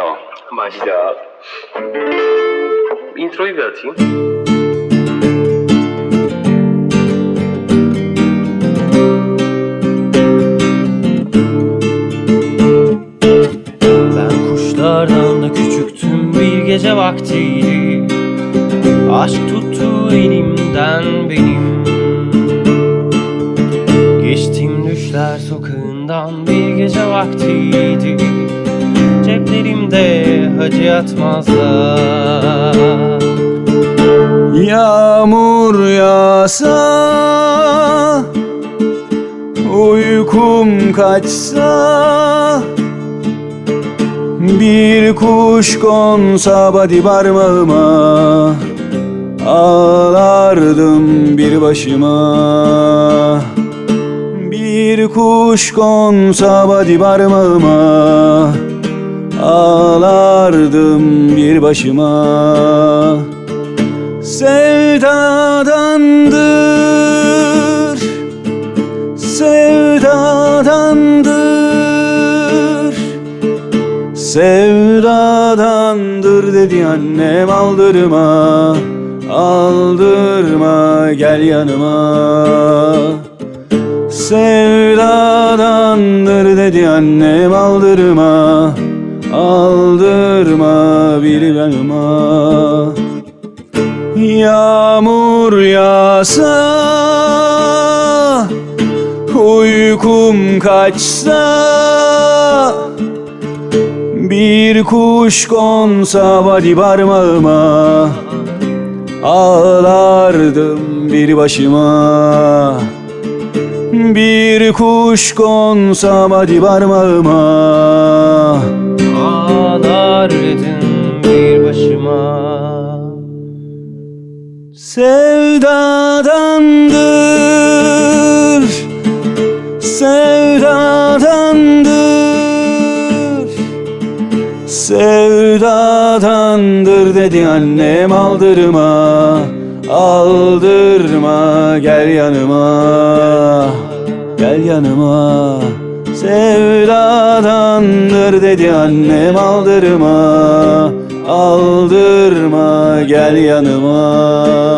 Tamam. Başla. Introyu bir atayım. Ben kuşlardan da küçüktüm bir gece vaktiydi Aşk tuttu elimden benim Geçtim düşler sokağından bir gece vaktiydi Ceplerimde hacı yatmazlar Yağmur yağsa Uykum kaçsa Bir kuş konsa badi parmağıma Ağlardım bir başıma. Bir kuş konsa badi parmağıma Ağlardım bir başıma. Sevdadandır. Sevdadandır. Sevdadandır dedi annem aldırma Aldırma gel yanıma. Sevdadandır dedi annem aldırma Aldırma bir yanıma Yağmur yağsa Uykum kaçsa Bir kuş konsa badi parmağıma. Ağlardım bir başıma. Bir kuş konsa badi parmağıma Ağlardım bir başıma. Sevdadandır Sevdadandır. Sevdadandır dedi annem aldırma Aldırma gel yanıma Gel yanıma Sevdadandır dedi annem aldırma Aldırma gel yanıma